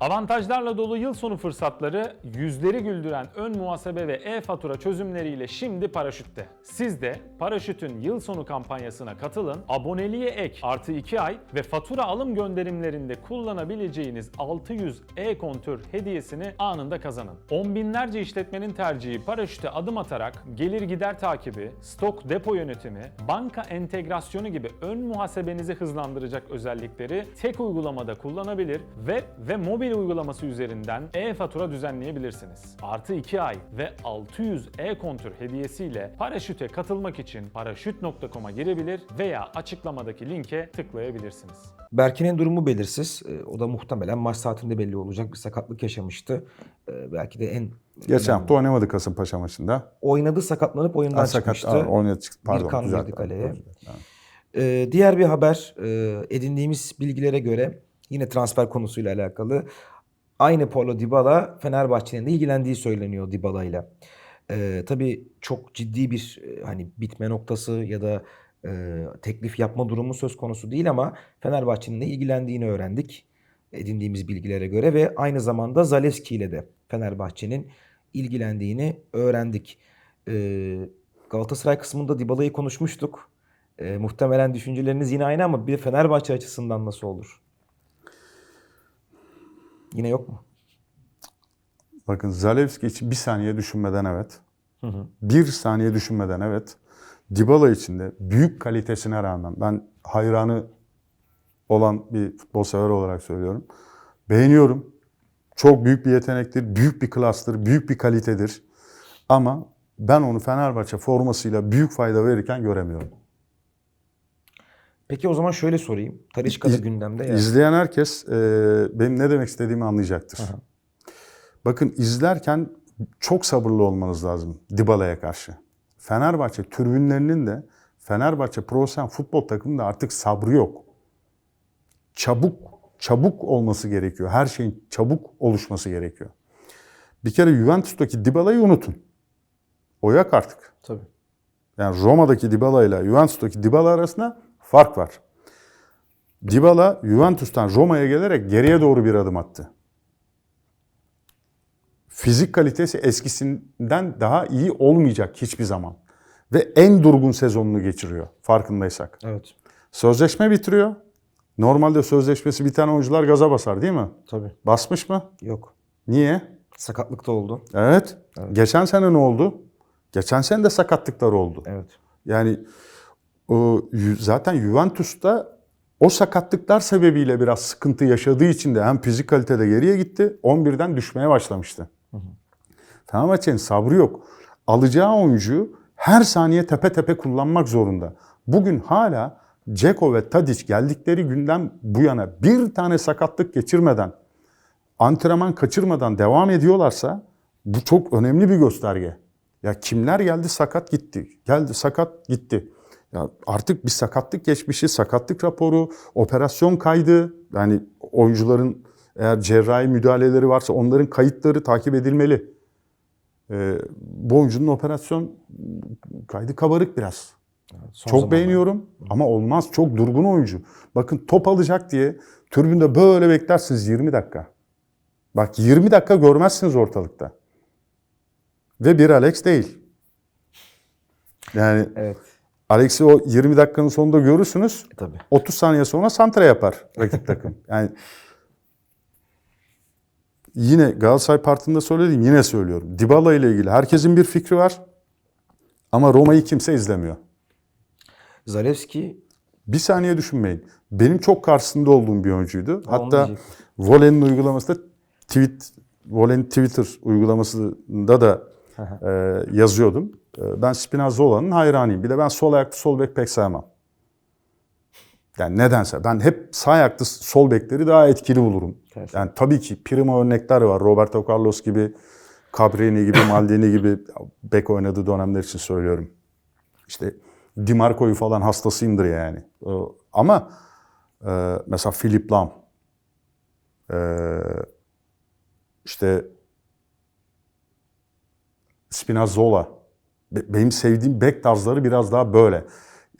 Avantajlarla dolu yıl sonu fırsatları yüzleri güldüren ön muhasebe ve e-fatura çözümleriyle şimdi Paraşüt'te. Siz de Paraşüt'ün yıl sonu kampanyasına katılın, aboneliğe ek artı 2 ay ve fatura alım gönderimlerinde kullanabileceğiniz 600 e-kontör hediyesini anında kazanın. On binlerce işletmenin tercihi Paraşüt'e adım atarak gelir gider takibi, stok depo yönetimi, banka entegrasyonu gibi ön muhasebenizi hızlandıracak özellikleri tek uygulamada kullanabilir, web ve mobil uygulaması üzerinden e-fatura düzenleyebilirsiniz. Artı 2 ay ve 600 e-kontür hediyesiyle paraşüte katılmak için paraşüt.com'a girebilir veya açıklamadaki linke tıklayabilirsiniz. Berkin'in durumu belirsiz. Ee, O da muhtemelen maç saatinde belli olacak bir sakatlık yaşamıştı. Ee, Belki de en Geçen hafta oynamadı Kasımpaşa maçında. oynadı sakatlanıp oyundan Ha, sakat, çıkmıştı. aa, oynadı, çıktı. pardon. kan düzelttim. girdi kaleye. Ee, diğer bir haber e, edindiğimiz bilgilere göre yine transfer konusuyla alakalı. Aynı Paulo Dybala Fenerbahçe'nin de ilgilendiği söyleniyor Dybala'yla. Ee, tabii çok ciddi bir e, hani bitme noktası ya da e, teklif yapma durumu söz konusu değil ama Fenerbahçe'nin de ilgilendiğini öğrendik edindiğimiz bilgilere göre ve aynı zamanda Zalewski ile de Fenerbahçe'nin ilgilendiğini öğrendik. Ee, Galatasaray kısmında Dybala'yı konuşmuştuk. Ee, muhtemelen düşünceleriniz yine aynı ama bir Fenerbahçe açısından nasıl olur? Yine yok mu? Bakın Zalewski için bir saniye düşünmeden evet. Bir saniye düşünmeden evet. Dybala için de büyük kalitesine rağmen ben hayranı olan bir futbol sever olarak söylüyorum. Beğeniyorum. Çok büyük bir yetenektir, büyük bir klastır, büyük bir kalitedir. Ama ben onu Fenerbahçe formasıyla büyük fayda verirken göremiyorum. Peki o zaman şöyle sorayım. Talişka da gündemde ya. İzleyen herkes e, benim ne demek istediğimi anlayacaktır. Aha. Bakın izlerken çok sabırlı olmanız lazım Dybala'ya karşı. Fenerbahçe tribünlerinin de Fenerbahçe profesyonel futbol takımında artık sabrı yok. Çabuk, çabuk olması gerekiyor. Her şeyin çabuk oluşması gerekiyor. Bir kere Juventus'taki Dybala'yı unutun. O yak artık. Tabii. Yani Roma'daki Dybala ile Juventus'taki Dybala arasında fark var. Dybala Juventus'tan Roma'ya gelerek geriye doğru bir adım attı. Fizik kalitesi eskisinden daha iyi olmayacak hiçbir zaman. Ve en durgun sezonunu geçiriyor farkındaysak. Evet. Sözleşme bitiriyor. Normalde sözleşmesi biten oyuncular gaza basar değil mi? Tabii. Basmış mı? Yok. Niye? Sakatlık da oldu. Evet. Geçen sene ne oldu? Geçen sene de sakatlıklar oldu. Evet. Yani zaten Juventus'ta o sakatlıklar sebebiyle biraz sıkıntı yaşadığı için de hem fizik kalitede geriye gitti, 11'den düşmeye başlamıştı. Fenerbahçe'nin sabrı yok. Alacağı oyuncuyu her saniye tepe tepe kullanmak zorunda. Bugün hala Ceko ve Tadic geldikleri günden bu yana bir tane sakatlık geçirmeden, antrenman kaçırmadan devam ediyorlarsa bu çok önemli bir gösterge. Ya kimler geldi sakat gitti. Geldi sakat gitti. Ya artık bir sakatlık geçmişi, sakatlık raporu, operasyon kaydı. Yani oyuncuların eğer cerrahi müdahaleleri varsa onların kayıtları takip edilmeli. Ee, bu oyuncunun operasyon kaydı kabarık biraz. Son Çok zamanlarda. beğeniyorum ama olmaz. Çok durgun oyuncu. Bakın top alacak diye tribünde böyle beklersiniz 20 dakika. Bak 20 dakika görmezsiniz ortalıkta. Ve bir Alex değil. Yani Evet. Alex'i o 20 dakikanın sonunda görürsünüz. E, tabii. 30 saniye sonra santra yapar rakip takım. Yani yine Galatasaray Parti'nde söyledim yine söylüyorum. Dybala ile ilgili herkesin bir fikri var. Ama Roma'yı kimse izlemiyor. Zalewski Bir saniye düşünmeyin. Benim çok karşısında olduğum bir oyuncuydu. Hatta. Volen'in uygulamasında tweet Volen Twitter uygulamasında da e, yazıyordum. E, ben Spinazzola'nın hayranıyım. Bir de ben sol ayaklı sol bek pek sevmem. Yani nedense ben hep sağ ayaklı sol bekleri daha etkili bulurum. Ters. Yani tabii ki prima örnekler var. Roberto Carlos gibi, Cabrini gibi, Maldini gibi bek oynadığı dönemler için söylüyorum. İşte Di Marco'yu falan hastasıyımdır yani. Ee, Ama e, mesela Philip Lam, e, işte Spinazzola, Be- benim sevdiğim bek tarzları biraz daha böyle.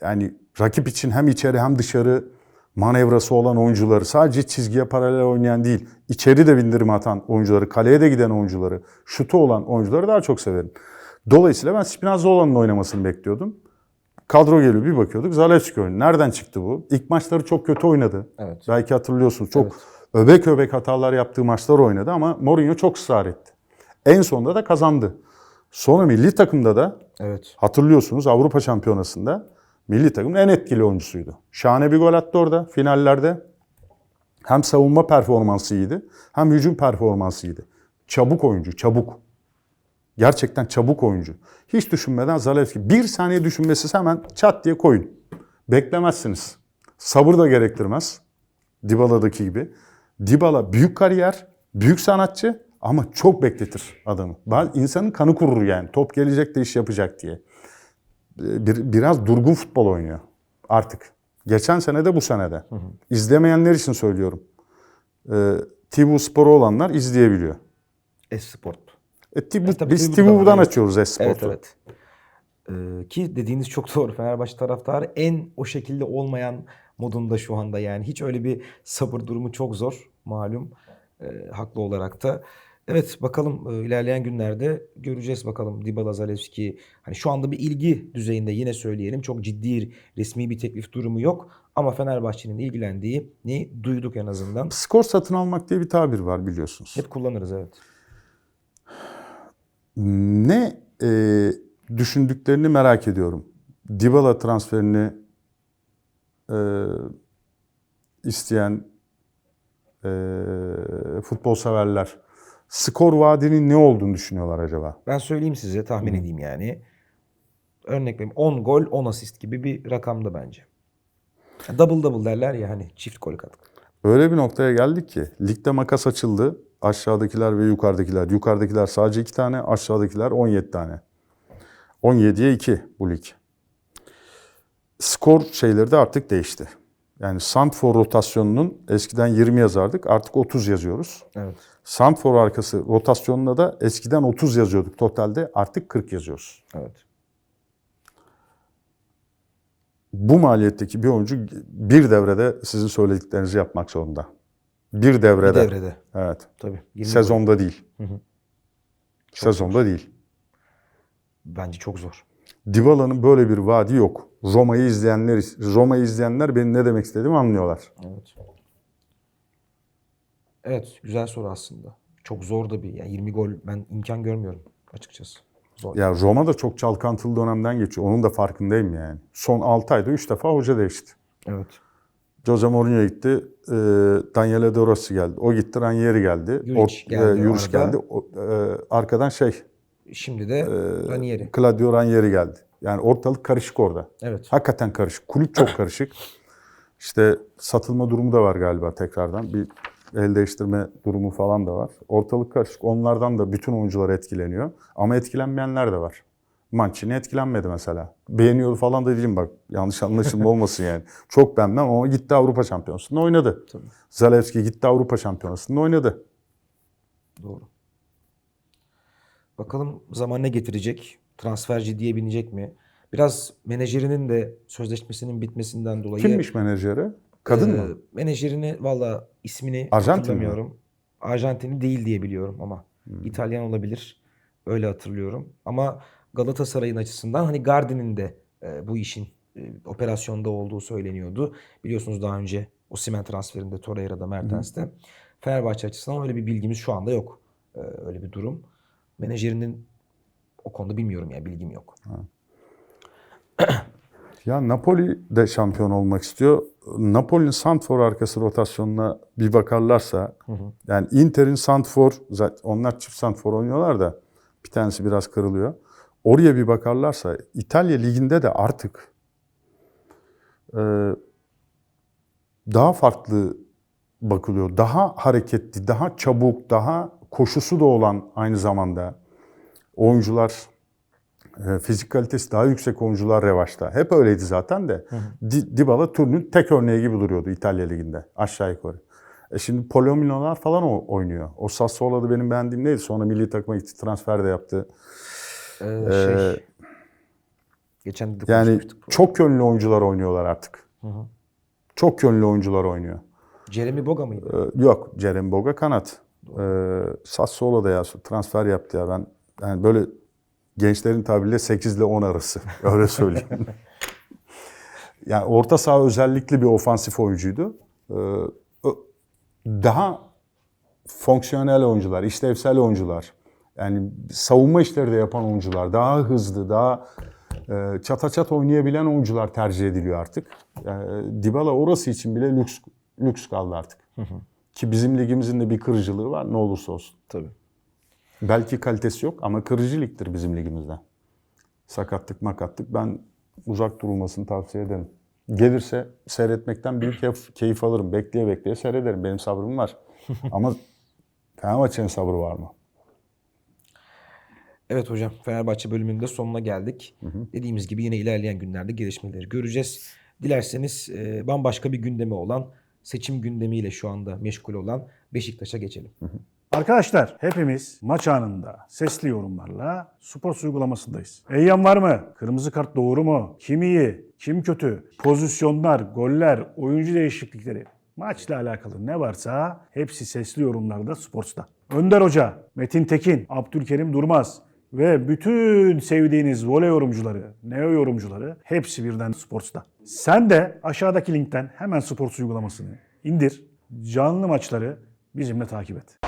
Yani rakip için hem içeri hem dışarı manevrası olan oyuncuları, sadece çizgiye paralel oynayan değil, içeri de bindirme atan oyuncuları, kaleye de giden oyuncuları, şutu olan oyuncuları daha çok severim. Dolayısıyla ben Spinazzola'nın oynamasını bekliyordum. Kadro geliyor bir bakıyorduk. Zalewski oynuyor. Nereden çıktı bu? İlk maçları çok kötü oynadı. Evet. Belki hatırlıyorsunuz. Çok öbek öbek hatalar yaptığı maçlar oynadı ama Mourinho çok ısrar etti. En sonunda da kazandı. Sonra milli takımda da Evet. hatırlıyorsunuz Avrupa Şampiyonası'nda milli takımın en etkili oyuncusuydu. Şahane bir gol attı orada finallerde. Hem savunma performansı iyiydi hem hücum performansı iyiydi. Çabuk oyuncu, çabuk. Gerçekten çabuk oyuncu. Hiç düşünmeden Zalewski. Bir saniye düşünmesiz hemen çat diye koyun. Beklemezsiniz. Sabır da gerektirmez. Dybala'daki gibi. Dybala büyük kariyer, büyük sanatçı ama çok bekletir adamı. İnsanın kanı kurur yani. Top gelecek de iş yapacak diye. Ee, Bir, biraz durgun futbol oynuyor artık. Geçen sene de bu sene de. İzlemeyenler için söylüyorum. Ee, TV Spor'u olanlar izleyebiliyor. Esport. E, TV, E, tabii biz TV TV buradan buradan evet. açıyoruz Esport'u. Evet evet. Ee, ki dediğiniz çok doğru. Fenerbahçe taraftarı en o şekilde olmayan modunda şu anda yani. Hiç öyle bir sabır durumu çok zor malum. Ee, haklı olarak da. Evet bakalım e, ilerleyen günlerde göreceğiz bakalım Dybala Zalewski. Hani şu anda bir ilgi düzeyinde yine söyleyelim. Çok ciddi resmi bir teklif durumu yok. Ama Fenerbahçe'nin ilgilendiği ne duyduk en azından. Skor satın almak diye bir tabir var biliyorsunuz. Hep kullanırız evet. Ne e, düşündüklerini merak ediyorum. Dybala transferini e, isteyen e, futbol severler skor vaadinin ne olduğunu düşünüyorlar acaba? Ben söyleyeyim size tahmin edeyim yani. Örnek vereyim 10 gol 10 asist gibi bir rakamda bence. Double double derler ya hani çift gol katkı. Öyle bir noktaya geldik ki ligde makas açıldı. Aşağıdakiler ve yukarıdakiler. Yukarıdakiler sadece 2 tane, aşağıdakiler 17 tane. 17'ye 2 bu lig. Skor şeyleri de artık değişti. Yani Sandfor rotasyonunun eskiden 20 yazardık artık 30 yazıyoruz. Evet. Sandfor arkası rotasyonuna da eskiden 30 yazıyorduk totalde artık 40 yazıyoruz. Evet. Bu maliyetteki bir oyuncu bir devrede sizin söylediklerinizi yapmak zorunda. Bir devrede. Bir devrede. Evet. Tabii. 20 gol. Sezonda değil. hı. Sezonda değil. Bence çok zor. Dybala'nın böyle bir vaadi yok. Roma'yı izleyenler Roma'yı izleyenler benim ne demek istediğimi anlıyorlar. Evet. Evet güzel soru aslında. Çok zor da bir. Yani 20 gol ben imkan görmüyorum açıkçası. Zor. Ya Roma da çok çalkantılı dönemden geçiyor. Onun da farkındayım yani. Son 6 ayda 3 defa hoca değişti. Evet. Jose Mourinho gitti. E, Daniele De Rossi geldi. O gitti. Ranieri geldi. Juric Ort- geldi e, geldi. O, e, arkadan şey Şimdi de Ranieri. Claudio Ranieri geldi. Yani ortalık karışık orada. Evet. Hakikaten karışık. Kulüp çok karışık. İşte satılma durumu da var galiba tekrardan. Bir el değiştirme durumu falan da var. Ortalık karışık. Onlardan da bütün oyuncular etkileniyor. Ama etkilenmeyenler de var. Mancini etkilenmedi mesela. Beğeniyor falan da değilim bak. Yanlış anlaşılma olmasın yani. Çok beğenmem ama gitti Avrupa Şampiyonası'nda oynadı. Tabii. Zalewski gitti Avrupa Şampiyonası'nda oynadı. Doğru. Bakalım zaman ne getirecek? Transfer ciddiye binecek mi? Biraz menajerinin de sözleşmesinin bitmesinden dolayı Kimmiş menajeri? Kadın Ee, mı? Menajerini valla ismini Arjantin mi? hatırlamıyorum. Arjantinli değil diye biliyorum ama Hmm. İtalyan olabilir. Öyle hatırlıyorum. Ama Galatasaray'ın açısından hani Gardner'in de e, bu işin e, operasyonda olduğu söyleniyordu. Biliyorsunuz daha önce Osimhen transferinde Torreira'da Mertens'te. Fenerbahçe açısından öyle bir bilgimiz şu anda yok. Ee, öyle bir durum. Menajerinin o konuda bilmiyorum ya bilgim yok. Ya Napoli de şampiyon olmak istiyor. Napoli'nin Santfor arkası rotasyonuna bir bakarlarsa yani Inter'in Santfor zaten onlar çift Santfor oynuyorlar da bir tanesi biraz kırılıyor. Oraya bir bakarlarsa İtalya liginde de artık e, daha farklı bakılıyor. Daha hareketli, daha çabuk, daha koşusu da olan aynı zamanda oyuncular e, fizik kalitesi daha yüksek oyuncular revaçta. Hep öyleydi zaten de. Di- Dybala turunun tek örneği gibi duruyordu İtalya Ligi'nde aşağı yukarı. E şimdi Polomino'lar falan o oynuyor. O Sassuolo'da benim beğendiğim neydi? Sonra milli takıma gitti, transfer de yaptı. Ee, Ee, şey, geçen de Yani çok yönlü oyuncular oynuyorlar artık. hı. Çok yönlü oyuncular oynuyor. Jeremy Boga mıydı? Ee, yok Jeremy Boga kanat. Ee, Sassuolo'da ya transfer yaptı ya ben yani böyle gençlerin tabiriyle 8 ile 10 arası öyle söyleyeyim. yani orta saha özellikli bir ofansif oyuncuydu. Ee, daha fonksiyonel oyuncular, işlevsel oyuncular. Yani savunma işleri de yapan oyuncular, daha hızlı, daha e, çata çat oynayabilen oyuncular tercih ediliyor artık. Yani Dybala orası için bile lüks lüks kaldı artık. Ki bizim ligimizin de bir kırıcılığı var ne olursa olsun. Tabii. Belki kalitesi yok ama kırıcı ligdir bizim ligimizde. Sakatlık makatlık ben uzak durulmasını tavsiye ederim. Gelirse seyretmekten büyük keyif, keyif alırım. Bekleye bekleye seyrederim. Benim sabrım var. ama Fenerbahçe'nin sabrı var mı? Evet hocam Fenerbahçe bölümünün de sonuna geldik. Dediğimiz gibi yine ilerleyen günlerde gelişmeleri göreceğiz. Dilerseniz e, bambaşka bir gündemi olan seçim gündemiyle şu anda meşgul olan Beşiktaş'a geçelim. Arkadaşlar hepimiz maç anında sesli yorumlarla spor uygulamasındayız. Eyyam var mı? Kırmızı kart doğru mu? Kim iyi? Kim kötü? Pozisyonlar, goller, oyuncu değişiklikleri. Maçla alakalı ne varsa hepsi sesli yorumlarda Sports'ta. Önder Hoca, Metin Tekin, Abdülkerim Durmaz ve bütün sevdiğiniz voley yorumcuları, neo yorumcuları hepsi birden Sports'ta. Sen de aşağıdaki linkten hemen Sports uygulamasını indir. Canlı maçları bizimle takip et.